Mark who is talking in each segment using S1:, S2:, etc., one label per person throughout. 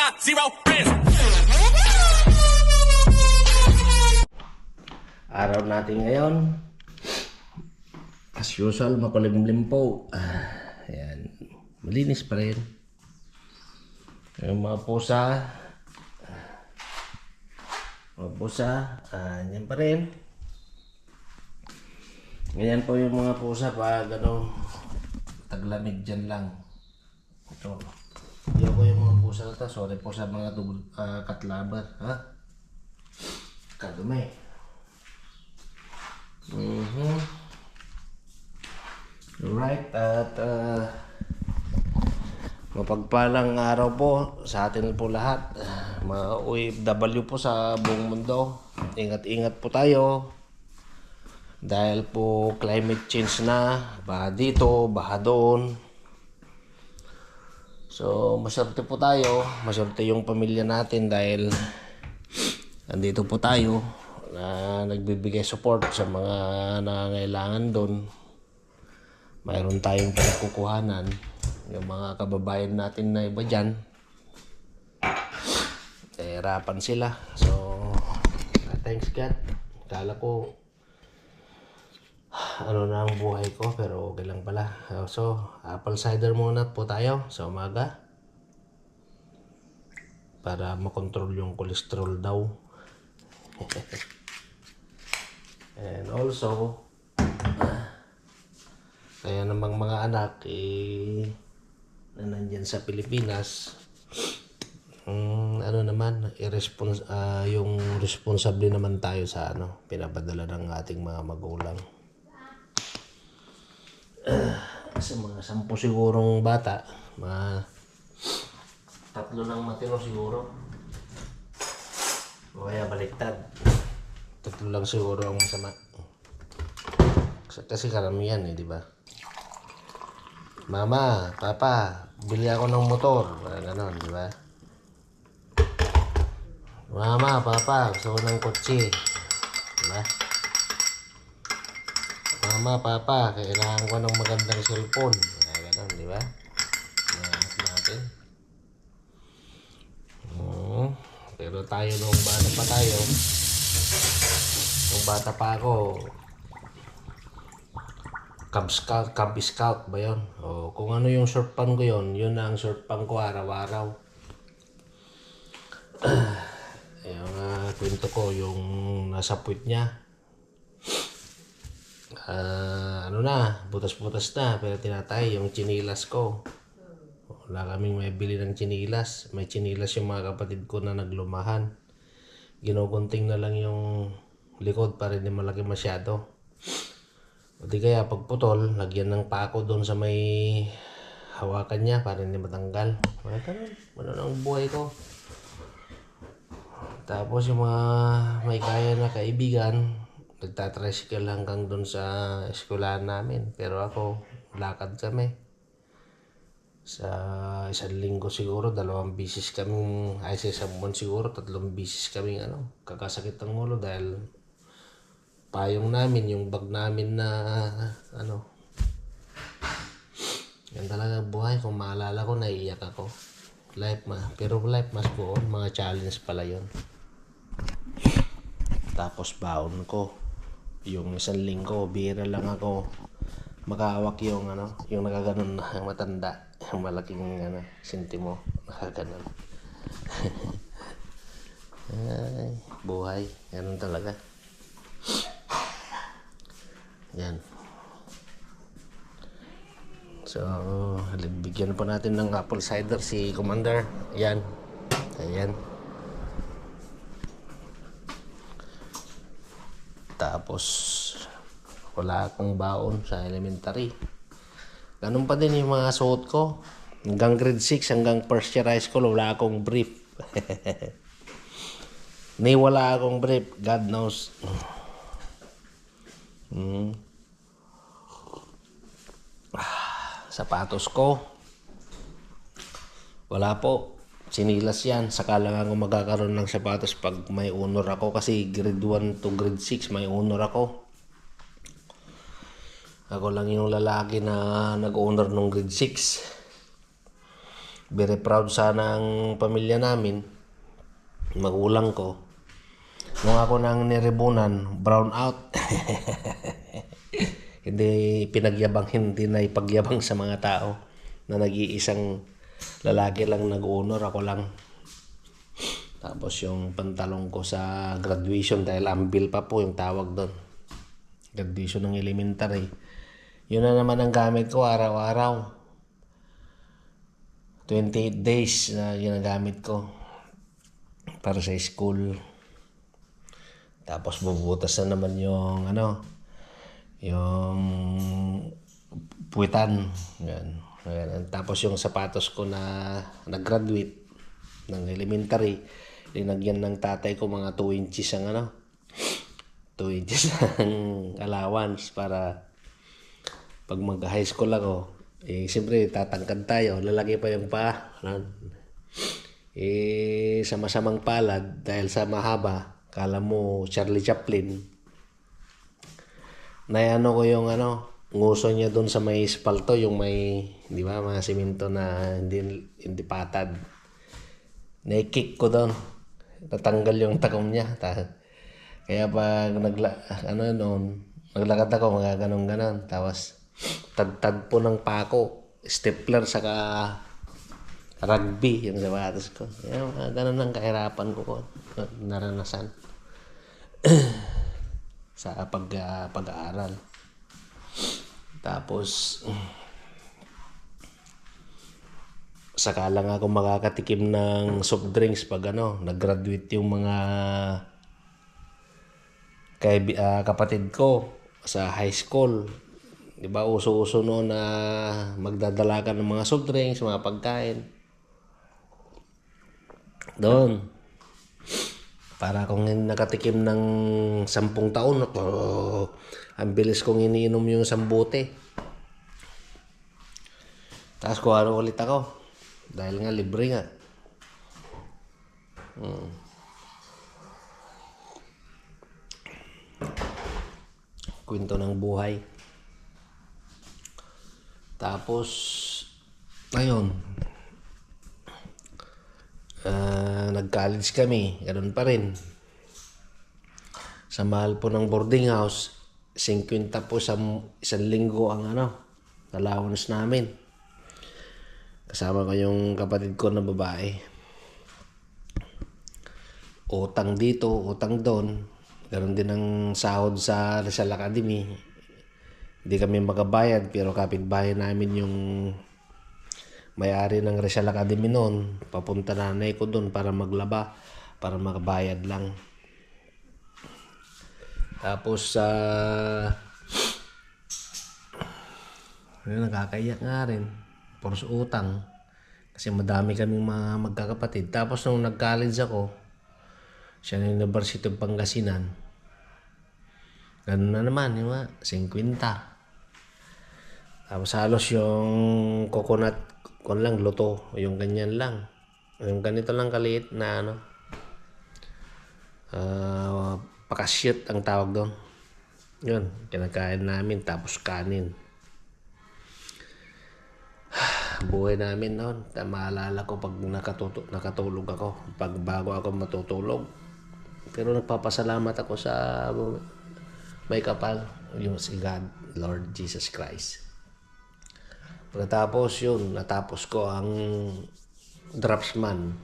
S1: got zero friends.
S2: Araw natin ngayon. As usual, makulimlim po. Ah, ayan. Malinis pa rin. Yung mga pusa. Mga pusa. Ah, yan pa rin. Ganyan po yung mga pusa pag ano, taglamig dyan lang. Ito. Hindi ako yung mga pusa na to. Sorry po sa mga ah, katlaban. Ha? Kadumi. Mhm. Right, at uh, mapagpalang araw po sa atin po lahat. Ah, Mga OFW po sa buong mundo. Ingat-ingat po tayo. Dahil po climate change na, baha dito, baha doon. So, maswerte po tayo. Maswerte yung pamilya natin dahil andito po tayo na nagbibigay support sa mga nangangailangan doon. Mayroon tayong pinagkukuhanan. Yung mga kababayan natin na iba dyan, hirapan sila. So, thanks God. Kala ko, ano na ang buhay ko, pero okay lang pala. So, apple cider muna po tayo sa umaga. Para makontrol yung cholesterol daw. And also, kaya namang mga anak, eh, na nandyan sa Pilipinas, mm, ano naman, irrespons ah, yung responsable naman tayo sa ano, pinapadala ng ating mga magulang. sa mga sampu sigurong bata, mga tatlo lang matino siguro. O kaya baliktad. Tatlo lang siguro ang masama. Kasi karamihan eh, di ba? Mama, Papa, bili ako ng motor. Parang ganon, di ba? Mama, Papa, gusto ko ng kotse. Di ba? Mama, Papa, kailangan ko ng magandang cellphone. Parang ganon, di ba? Nahanap natin. Oo. Pero tayo nung bata pa tayo, nung bata pa ako, Cub Scout, Cub Scout ba yun? O, kung ano yung short pan ko yun, yun na ang short pan ko araw-araw. yung uh, kwento ko, yung nasa puwit niya. Ah, ano na, butas-butas na, pero tinatay yung chinilas ko. Wala kaming may bili ng chinilas. May chinilas yung mga kapatid ko na naglumahan. Ginugunting na lang yung likod para hindi malaki masyado. O di kaya pagputol, lagyan ng pako doon sa may hawakan niya para hindi matanggal. Mga ganun. Ano ang buhay ko. Tapos yung mga may kaya na kaibigan, nagtatricycle hanggang doon sa eskwelahan namin. Pero ako, lakad kami. Sa isang linggo siguro, dalawang bisis kaming, ay sa isang buwan siguro, tatlong bisis kaming ano, kakasakit ng ulo dahil payong namin, yung bag namin na ano. Yan talaga buhay. Kung maalala ko, naiiyak ako. Life ma. Pero life must go on. Mga challenge pala yon Tapos baon ko. Yung isang linggo, bira lang ako. Makahawak yung ano, yung nakaganon na yung matanda. Yung malaking ano, sintimo. Nakaganon. Ay, buhay. Ganun talaga. Yan. So, bigyan po natin ng apple cider si Commander. Yan. Ayan. Tapos, wala akong baon sa elementary. Ganun pa din yung mga suot ko. Hanggang grade 6, hanggang first year high school, wala akong brief. Ni wala akong brief. God knows. Mm. Ah, sapatos ko. Wala po. Sinilas yan. Saka lang ako magkakaroon ng sapatos pag may honor ako. Kasi grade 1 to grade 6 may honor ako. Ako lang yung lalaki na nag-honor nung grade 6. very proud sana ang pamilya namin, magulang ko. Nung ako nang niribunan, brown out. hindi pinagyabang, hindi na ipagyabang sa mga tao na nag-iisang lalaki lang nag-honor, ako lang. Tapos yung pantalong ko sa graduation dahil ambil pa po yung tawag doon. Graduation ng elementary. Yun na naman ang gamit ko araw-araw. 28 days na ginagamit ko para sa school. Tapos bubutas na naman yung ano, yung puwitan. Yan. Yan. Tapos yung sapatos ko na nag-graduate ng elementary, linagyan ng tatay ko mga 2 inches ang ano, 2 inches ang allowance para pag mag-high school ako, eh, siyempre, tatangkad tayo. Lalaki pa yung paa. Ano? Eh, sa masamang palad, dahil sa mahaba, kala mo Charlie Chaplin, nayano ko yung ano, nguso niya doon sa may espalto, yung may, di ba, mga simento na hindi, hindi patad. Naikik ko doon. Natanggal yung takom niya. Kaya pag nagla, ano noon, naglakad ako, mga ganon-ganon. Tapos, tagtag po ng pako, stapler, saka rugby yung sapatos ko. Yan, mga ganun ang kahirapan ko ko naranasan sa pag, ah, pag-aaral. Tapos, saka lang ako makakatikim ng soft drinks pag ano, nag-graduate yung mga kay ah, kapatid ko sa high school. 'Di ba uso-uso noon na magdadala ka ng mga soft drinks, mga pagkain. Doon. Para kung nakatikim ng sampung taon, oh, ang bilis kong iniinom yung sambote. Tapos kuha ulit ako. Dahil nga libre nga. Hmm. Kwento ng buhay. Tapos, ayun. Ah, nag-college kami. Ganun pa rin. Sa mahal po ng boarding house, 50 po sa isang linggo ang ano, allowance namin. Kasama ko yung kapatid ko na babae. Utang dito, utang doon. Ganon din ang sahod sa Rizal Academy. Hindi kami makabayad pero kapitbahay namin yung may-ari ng Rizal Academy noon. Papunta nanay ko doon para maglaba, para makabayad lang. Tapos sa uh, nakakaiyak nga rin. Puros utang. Kasi madami kaming mga magkakapatid. Tapos nung nag-college ako, siya ng University of Pangasinan. Ganun na naman, yung mga 50. Tapos halos yung coconut kon lang luto, yung ganyan lang. Yung ganito lang kaliit na ano. Uh, pakashoot ang tawag doon. Yun, kinakain namin tapos kanin. Buhay namin noon. Maalala ko pag nakatuto, nakatulog ako. Pag bago ako matutulog. Pero nagpapasalamat ako sa may kapal. Yung si God, Lord Jesus Christ. Pagkatapos yun, natapos ko ang draftsman.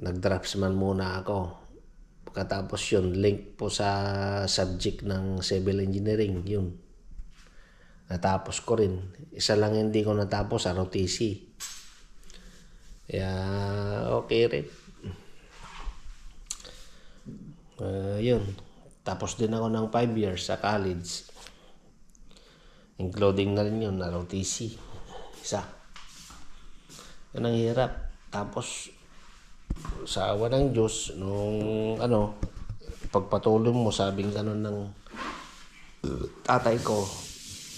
S2: Nag-draftsman muna ako. Pagkatapos yun, link po sa subject ng civil engineering, yun. Natapos ko rin. Isa lang hindi ko natapos, ROTC. Kaya, okay rin. Uh, yun. Tapos din ako ng 5 years sa college. Including na rin yun, ROTC. Isa. Yan ang hirap. Tapos, sa awa ng Diyos, nung ano, pagpatuloy mo, sabing ganun ng tatay ko,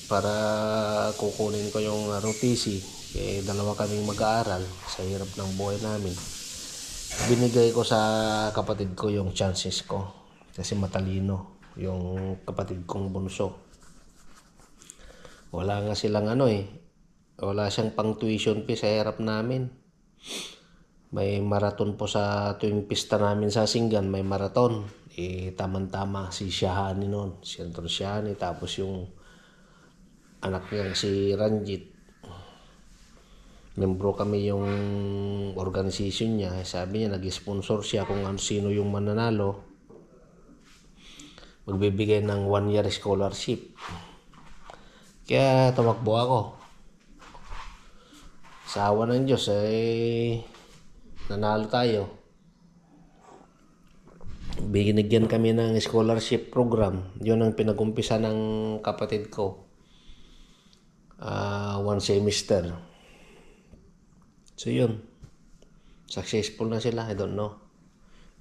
S2: para kukunin ko yung ROTC, eh, dalawa kaming mag-aaral sa hirap ng buhay namin. Binigay ko sa kapatid ko yung chances ko kasi matalino yung kapatid kong bunso. Wala nga silang ano eh, Wala siyang pang tuition fee sa hirap namin. May maraton po sa tuwing pista namin sa Singgan, may maraton. Eh, tamang-tama si Shahani noon. Si Anton Shahani. Tapos yung anak niya si Ranjit. Membro kami yung organization niya. Sabi niya, nag-sponsor siya kung ano, sino yung mananalo. Magbibigay ng one year scholarship. Kaya tumakbo ako. Sa awa ng Diyos, eh, nanalo tayo. Binigyan kami ng scholarship program. Yun ang pinagumpisa ng kapatid ko. Ah, one semester. So yun. Successful na sila. I don't know.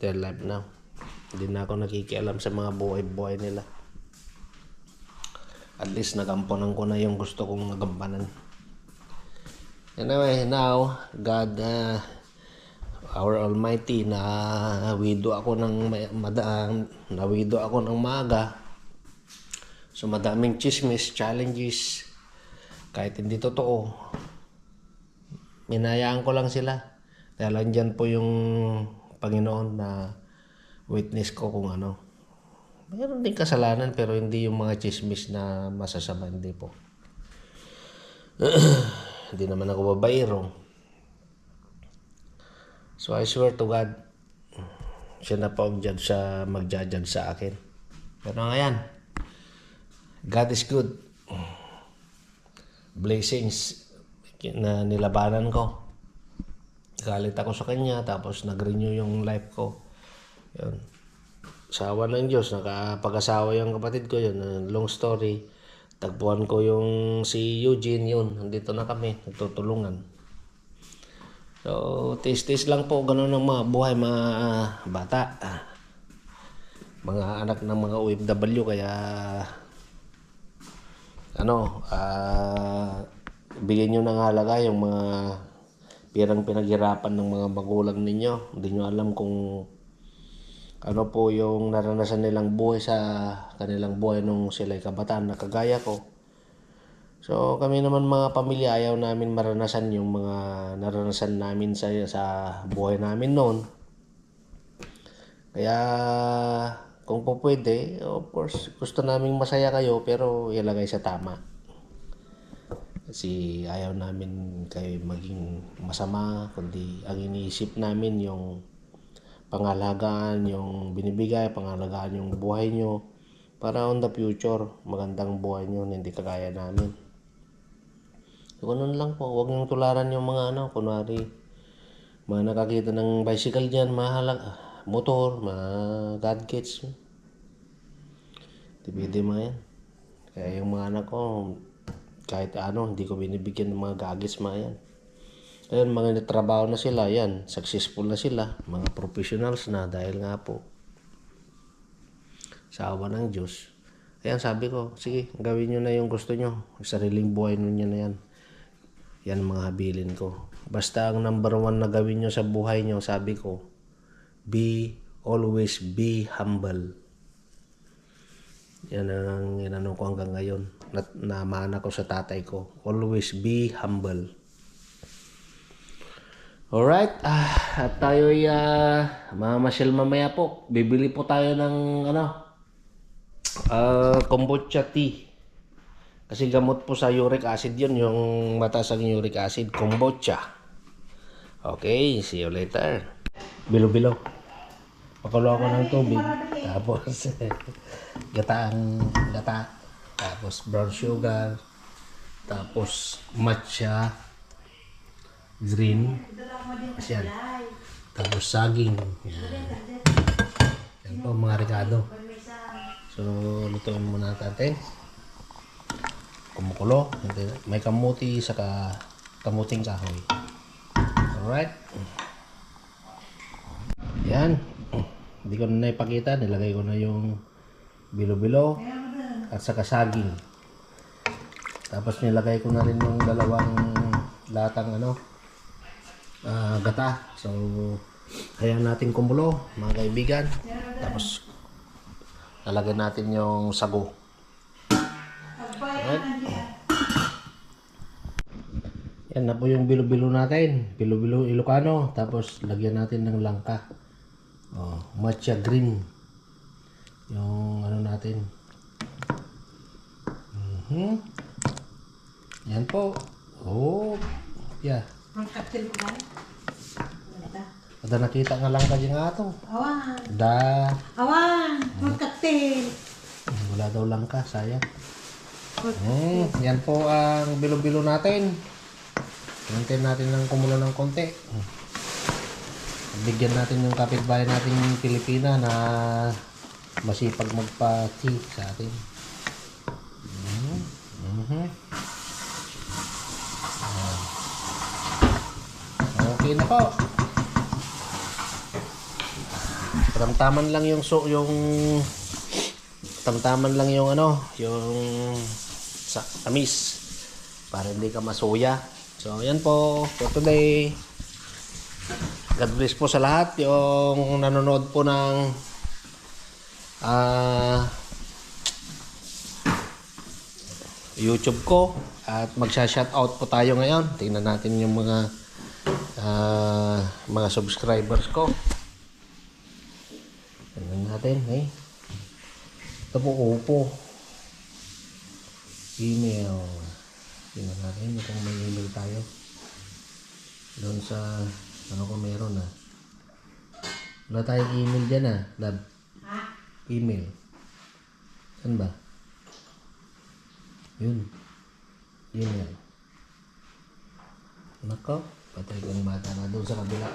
S2: Their life now. Hindi na ako nakikialam sa mga buhay-buhay nila. At least nagamponan ko na yung gusto kong nagampanan. Anyway, now, God, uh, our Almighty, na wido ako ng ma- madaan, nawido ako ng maaga. So madaming chismis, challenges, kahit hindi totoo. Minayaan ko lang sila. Dahil andyan po yung Panginoon na witness ko kung ano. Mayroon din kasalanan pero hindi yung mga chismis na masasama, hindi po. hindi naman ako babaero. So I swear to God, siya na po ang judge sa magja-judge sa akin. Pero ngayon, God is good. Blessings na nilabanan ko. Galit ako sa kanya, tapos nag-renew yung life ko. Yun. Sawa ng Diyos, nakapag-asawa yung kapatid ko yun. Uh, Long story. Tagpuan ko yung si Eugene yun. Nandito na kami, nagtutulungan. So, tis-tis lang po ganun ang mga buhay mga bata. Mga anak ng mga OFW kaya ano, ah bigyan nyo ng halaga yung mga pirang pinaghirapan ng mga magulang ninyo. Hindi nyo alam kung ano po yung naranasan nilang buhay sa kanilang buhay nung sila'y kabataan na kagaya ko. So kami naman mga pamilya ayaw namin maranasan yung mga naranasan namin sa, sa buhay namin noon. Kaya kung po pwede, of course, gusto naming masaya kayo pero ilagay sa tama. Kasi ayaw namin kayo maging masama, kundi ang iniisip namin yung pangalagaan, yung binibigay, pangalagaan yung buhay nyo para on the future, magandang buhay nyo na hindi kagaya namin. So, ganun lang po. Huwag niyong tularan yung mga ano, kunwari, mga nakakita ng bicycle dyan, mahalag, motor, mga gadgets. Depende mga yan. Kaya yung mga anak ko, kahit ano, hindi ko binibigyan ng mga gadgets mga yan. Ayun, mga natrabaho na sila, yan, successful na sila, mga professionals na dahil nga po sa awa ng Diyos. Ayan, sabi ko, sige, gawin nyo na yung gusto nyo. Sariling buhay ninyo na yan. Yan mga habilin ko. Basta ang number one na gawin nyo sa buhay nyo, sabi ko, be, always be humble. Yan ang inano ko hanggang ngayon. Na, namana ko sa tatay ko. Always be humble. Alright, ah, at tayo ay uh, mamasyal mamaya po. Bibili po tayo ng ano, ah, kombucha tea. Kasi gamot po sa uric acid yun, yung mataas ang uric acid, kombucha. Okay, see you later. Bilo-bilo. Pakulo ako ng tubig. Tapos, gataang gata. Tapos, brown sugar. Tapos, matcha. Green. Yan. Tapos, saging. Yan. Yan po, mga rekado. So, lutuin muna natin. Kumukulo. May kamuti, saka kamuting kahoy. Alright. Yan. Hindi ko na naipakita. Nilagay ko na yung bilo-bilo at saka saging. Tapos nilagay ko na rin yung dalawang latang ano, ah, gata. So, hayaan natin kumulo, mga kaibigan. Tapos, lalagyan natin yung sago. Alright. Yan na po yung bilo-bilo natin. Bilo-bilo Ilocano. Tapos lagyan natin ng langka. Oh, matcha green. Yung ano natin. Mhm. Yan po. Oh. Yeah.
S1: Ang cocktail ko ba?
S2: Ada nakita nga langka dyan nga ito.
S1: Awan.
S2: Da.
S1: Awan. Ang cocktail.
S2: Wala daw langka. Sayang. Hmm, yan po ang bilo-bilo natin. Hintayin natin ng kumulo ng konti. Bigyan natin yung kapitbahay natin yung Pilipina na masipag magpa-tea sa atin. Mhm. Mhm. Ayan. Okay na po. Tamtaman lang yung so yung tamtaman lang yung ano, yung sa tamis para hindi ka masuya. So, yan po for today. God bless po sa lahat yung nanonood po ng ah YouTube ko at magsha-shoutout po tayo ngayon. Tingnan natin yung mga ah, mga subscribers ko. Tingnan natin, eh. Ito po, Oppo. Email. Tingnan natin kung may email tayo. Doon sa, ano ko meron ah. Wala tayong email dyan ah, lab. Email. Saan ba? Yun. Email. Nako, patay kong bata na doon sa kabila.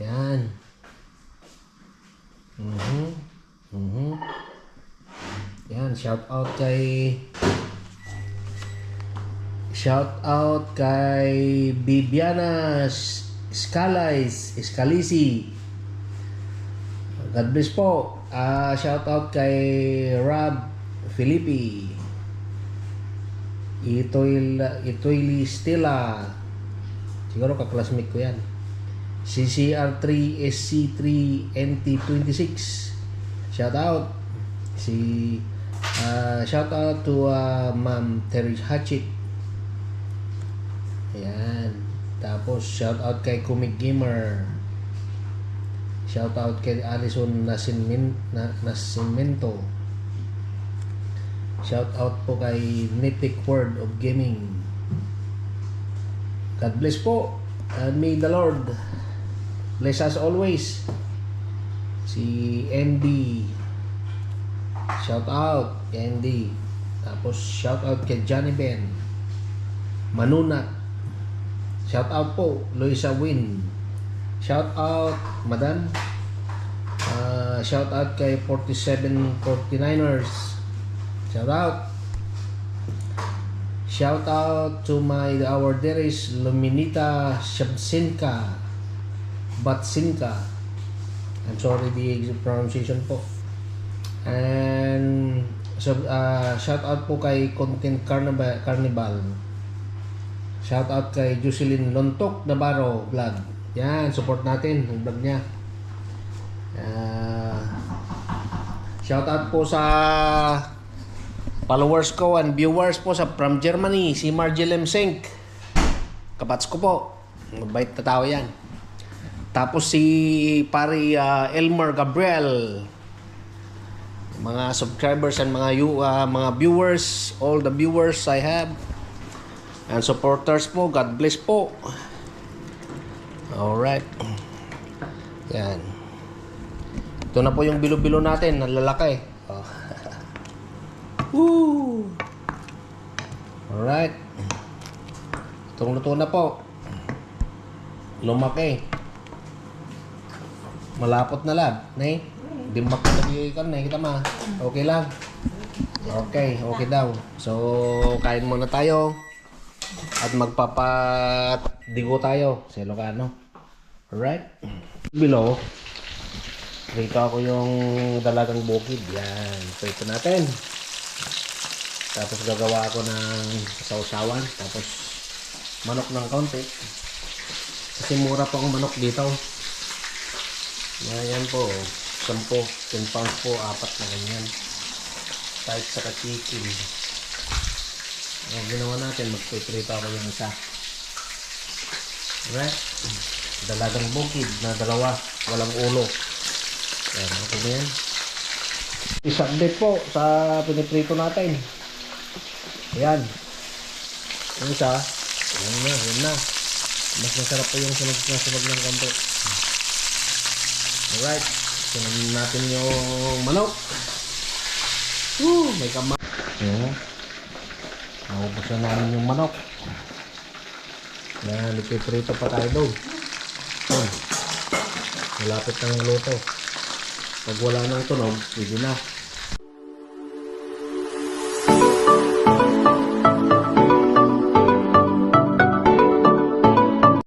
S2: Yan. Mhm. Mhm. Yan, shout out kay Shout out kay Bibiana Scalais, Scalisi. God bless po. Ah, shout out kay Rob Filippi. Itoy Itoy Stella. Siguro kaklasmate ko yan. CCR3 SC3 NT26. Shout out. Si ah, shout out to ah, Ma'am Terry Hatchit. Ayan. Tapos shout out kay Comic Gamer. Shout out kay Alison Nasinmin, na, Nascimento. Shout out po kay Nipic World of Gaming. God bless po. And may the Lord bless us always. Si MD. Shout out kay MD. Tapos shout out kay Johnny Ben. Manuna. Shout out po Luisa Win. Shout out Madan. Ah, shout out kay 4749ers. Shout out. Shout out to my our dearest Luminita Shabsinka Batsinka. I'm sorry the pronunciation po. And so uh, shout out po kay Content Carnival, Carnival. Shout out kay Jocelyn Lontok Navarro vlog. Yan, support natin yung vlog niya. Ah, shout out po sa followers ko and viewers po sa from Germany, si Margie Lemsink. Kapats ko po. Mabait na tao yan. Tapos si pari ah, Elmer Gabriel. Mga subscribers and mga you, ah, mga viewers, all the viewers I have and supporters po, God bless po. Alright. Yan. Ito na po yung bilo-bilo natin, ang lalaki. Oh. Woo! Alright. Itong luto na po. Lumaki. Malapot na lab. Nay? Di makalagay ka na. Kita ma. Okay lang. Okay, okay daw. So, kain muna tayo. At magpapadigo tayo sa Ilocano. Alright? Below, dito ako yung dalagang bukid. Yan. So, ito natin. Tapos gagawa ako ng sausawan. Tapos manok ng konti. Kasi mura pa ang manok dito. Yan, yan po. 10, 10 pounds po, apat na ganyan. Kahit sa chicken. Ang ginawa natin, magpiprito ako yung isa. Alright? Dalagang bukid na dalawa. Walang ulo. Yan, okay na yan. Isang po sa piniprito natin. Ayan. Yung isa, yan na, yan na. Mas masarap pa yung sunog na ng kanto. Alright. Sunog natin yung manok. Woo! May kama. Ayan. Naubos na namin yung manok. Na nipiprito pa tayo. Ayan. Malapit ng luto. Pag wala ng tunog, pwede na.